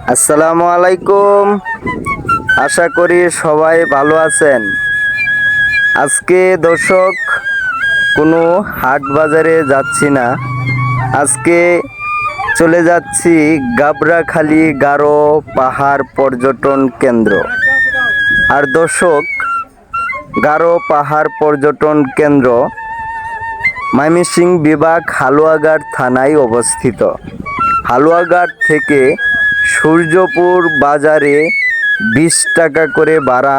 আসসালামু আলাইকুম। আশা করি সবাই ভালো আছেন। আজকে দর্শক, কোনো হাট বাজারে যাচ্ছি না। আজকে চলে যাচ্ছি গাবরাখালি গারো পাহাড় পর্যটন কেন্দ্র। আর দর্শক, গারো পাহাড় পর্যটন কেন্দ্র ময়মনসিং বিভাগ হালুয়াঘাট থানায় অবস্থিত। হালুয়াঘাট থেকে সূর্যপুর বাজারে বিশ টাকা করে বাড়া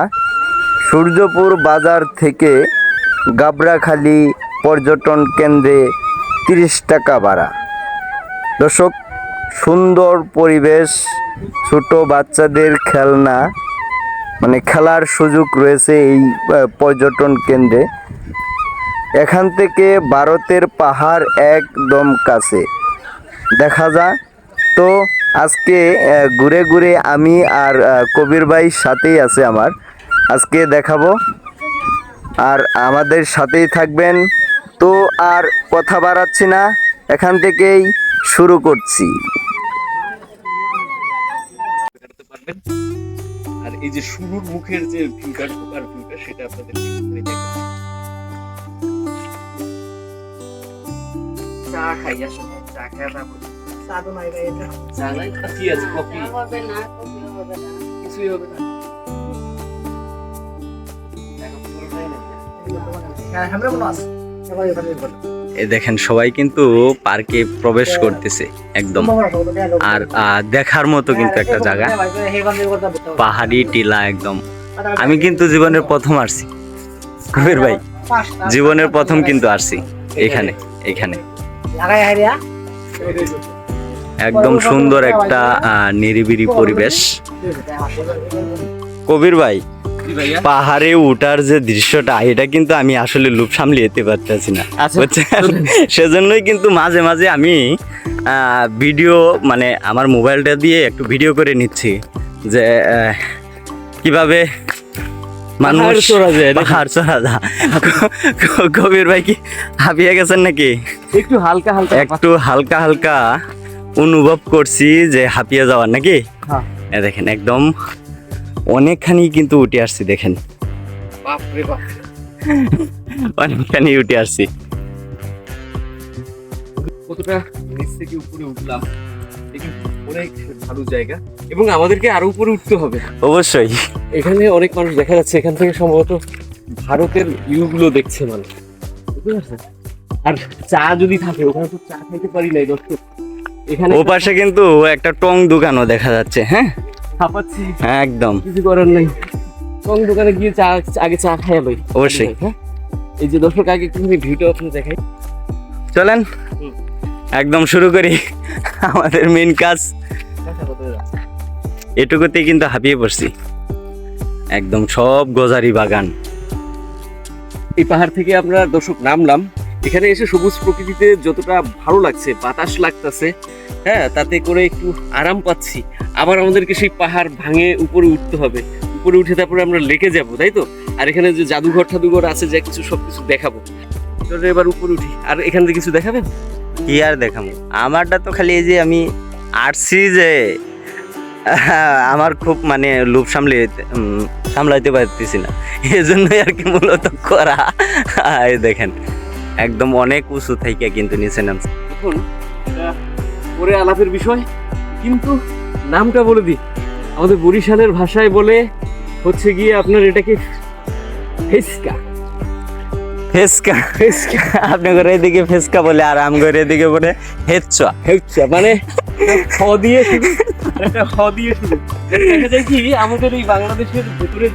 সূর্যপুর বাজার থেকে গাবরাখালি পর্যটন কেন্দ্রে তিরিশ টাকা বাড়া দর্শক, সুন্দর পরিবেশ, ছোট বাচ্চাদের খেলনা মানে খেলার সুযোগ রয়েছে এই পর্যটন কেন্দ্রে। এখান থেকে ভারতের পাহাড় একদম কাছে। দেখা যায় তো আজকে ঘুরে ঘুরে আমি আর কবির ভাই সাথেই আছে আমার। আজকে দেখাবো। আর আমাদের সাথেই থাকবেন। তো আর কথা বাড়াচ্ছি না, এখান থেকেই শুরু করছি। আর এই যে শুরুর মুখের যে ভিউটা ঢোকার ভিউটা সেটা আপনাদের চা খাই আসলে, চা খাই তারপর চা তো নাই ভাই এটা। চা নাই? কি আছে কফি? হবে না কফি হবে না। কিছুই হবে না। হ্যাঁ বলো এ দেখেন সবাই কিন্তু পার্কে প্রবেশ করতেছে একদম। আর আহ, দেখার মতো কিন্তু একটা জায়গা। পাহাড়ি টিলা একদম। আমি কিন্তু জীবনের প্রথম আসছি। কবির ভাই জীবনের প্রথম কিন্তু আসছি। এখানে। এখানে লাগাই হারিয়া। একদম সুন্দর একটা আহ, নিরিবিলি পরিবেশ। কবির ভাই পাহাড়ে উঠার যে দৃশ্যটা এটা কিন্তু আমি আসলে লুপ সামলে যেতে পারতেছি না আচ্ছা, বুঝছেন? সেজন্যই কিন্তু মাঝে মাঝে আমি ভিডিও মানে আমার মোবাইলটা দিয়ে একটু ভিডিও করে নিচ্ছি যে কীভাবে মানুষ পাহাড় চড়া কবির ভাই কি হাঁপিয়ে গেছেন নাকি? একটু হালকা হালকা একটু হালকা হালকা। অনুভব করছি যে হাঁপিয়ে যাওয়ার নাকি? হ্যাঁ। দেখেন একদম অনেকখানি কিন্তু উঠে আসছি দেখেন। অনেকখানি উঠে আসছি। কতটা নিচ থেকে উপরে উঠলাম অনেক ভালো জায়গা। এবং আমাদেরকে আরও উপরে উঠতে হবে। অবশ্যই। এখানে অনেক মানুষ দেখা যাচ্ছে এখান থেকে সম্ভবত ভারতের ইউগুলো দেখছে মানুষ। বুঝতে পারছেন? আর চা যদি থাকে ওখানে তো চা খাইতে পারি নাই দর্শক। এখানে ও পাশে কিন্তু একটা টং দোকানও দেখা যাচ্ছে হ্যাঁ? খাপাচ্ছি হ্যাঁ একদম। কিছু করার নাই। টং দোকানে গিয়ে চা আগে চা খাই লই। অবশ্যই। হ্যাঁ? এই যে দর্শক আগে একটু ভিডিও আপনি দেখাই। চলেন। একদম শুরু করি। আমাদের মেন কাজ। এটুকুতে কিন্তু হাঁপিয়ে পড়ছি। একদম সব গজারি বাগান। এই পাহাড় থেকে আমরা দর্শক নামলাম। এখানে এসে সবুজ প্রকৃতিতে যতটা ভালো লাগছে, বাতাস লাগতেছে হ্যাঁ তাতে করে একটু আরাম পাচ্ছি। আবার আমাদেরকে সেই পাহাড় ভাঙে উপরে উঠতে হবে। উপরে উঠে তারপরে আমরা লেকে যাব, তাই তো? আর এখানে যে জাদুঘর টাদুঘর আছে, যা কিছু সব কিছু দেখাবো। চলো এবার উপরে উঠি। আর এখান থেকে কিছু দেখাবেন? কি আর দেখাবো? আমারটা তো খালি এই যে আমি আসছি যে আমার খুব মানে লোভ সামলে সামলাইতে পারতেছি না। এই জন্যই আর কি মূলত করা। দেখেন। একদম অনেক উঁচু থেকে কিন্তু নিচে নামছে। এটা পরে আলাপের বিষয় কিন্তু নামটা বলে দিই। আমাদের বরিশালের ভাষায় বলে হচ্ছে গিয়ে আপনার এটাকে ফেসকা। ফেসকা ফেসকা। আপনি করে এদিকে ফেসকা বলে আর আম করে এদিকে বলে হেচ্ছা। হচ্ছে মানে খ দিয়ে আর খ দিয়ে শুরু। দেখা যায় কি আমাদের এই বাংলাদেশের ভেতরে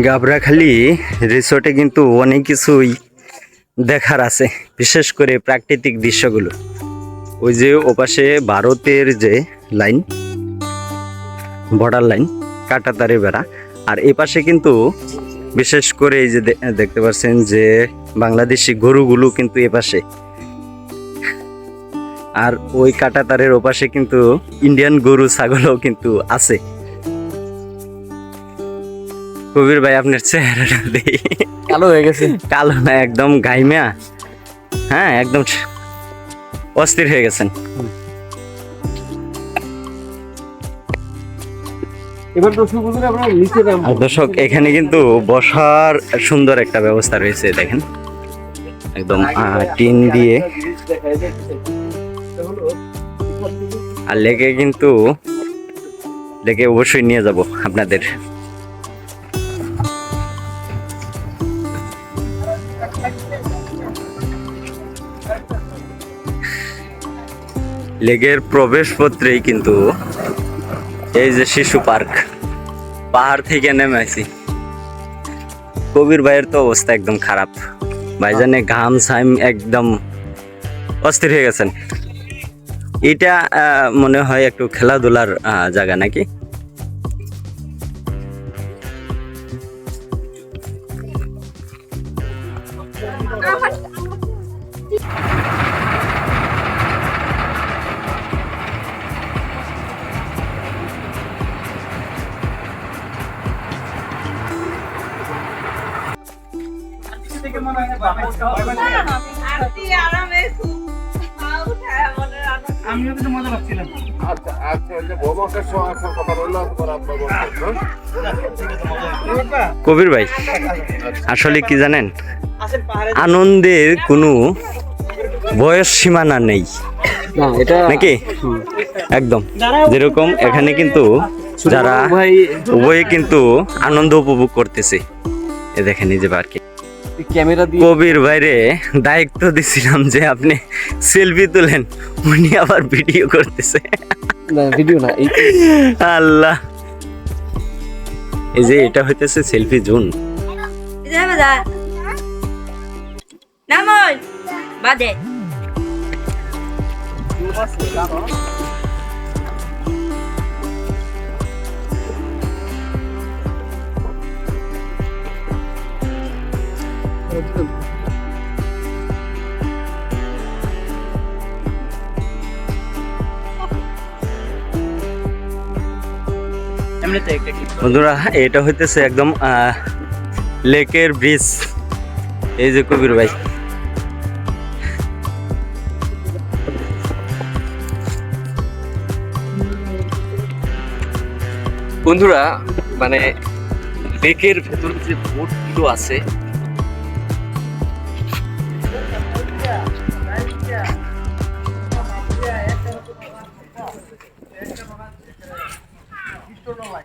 গাবরাখালি রিসোর্টে কিন্তু অনেক কিছুই দেখার আছে, বিশেষ করে প্রাকৃতিক দৃশ্যগুলো। ওই যে ওপাশে ভারতের যে লাইন বর্ডার লাইন কাটাতারে বেড়া। আর এই পাশে কিন্তু বিশেষ করে এই যে দেখতে পাচ্ছেন যে বাংলাদেশি গরুগুলো কিন্তু এ পাশে। আর ওই কাটাতারের ওপাশে কিন্তু ইন্ডিয়ান গরু, ছাগলও কিন্তু আছে। কবির ভাই আপনার চেহারাটা দেই কালো হয়ে গেছে। কালো না একদম গাইমিয়া হ্যাঁ একদম অস্থির হয়ে গেছেন। দর্শক এখানে কিন্তু বসার সুন্দর একটা ব্যবস্থা রয়েছে দেখেন। একদম টিন দিয়ে। আর লেগে কিন্তু লেগে অবশ্যই নিয়ে যাব আপনাদের। লেগের প্রবেশপত্রেই কিন্তু এই যে শিশু পার্ক, পাহাড় থেকে নেমে আসি কবির ভাইয়ের তো অবস্থা একদম খারাপ। ভাইজানে ঘাম সাইম একদম অস্থির হয়ে গেছেন। এটা মনে হয় একটু খেলাধুলার জায়গা নাকি? আমিও কিন্তু মজা পাচ্ছিলাম। আচ্ছা আচ্ছা ওই যে বৌমাকে শোয়ার কথা রইল তোমার আব্বা বলছেন কবির ভাই আসলে কি জানেন? আনন্দের কোনো বয়স সীমানা নেই। নাকি? একদম। যেরকম এখানে কিন্তু যারা উভয়ে কিন্তু আনন্দ উপভোগ করতেছে। এ দেখেন এই যে পার্কে ক্যামেরা দিয়ে কবির বাইরে দায়িত্ব দিছিলাম যে আপনি সেলফি তুলেন উনি আবার ভিডিও করতেছে। না ভিডিও না আল্লাহ। এই যে এটা হইতেছে সেলফি জোন। বাদে। এমনিতে বন্ধুরা, এটা হইতেছে একদম লেকের ব্রিজ এই যে কবির ভাই। বন্ধুরা মানে লেকের ভেতরে যে বোটগুলো আছে লোক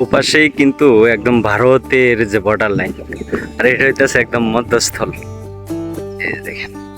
ওপাশেই কিন্তু একদম ভারতের যে বর্ডার লাইন আর এটা হইতেছে একদম মধ্যস্থল। দেখেন।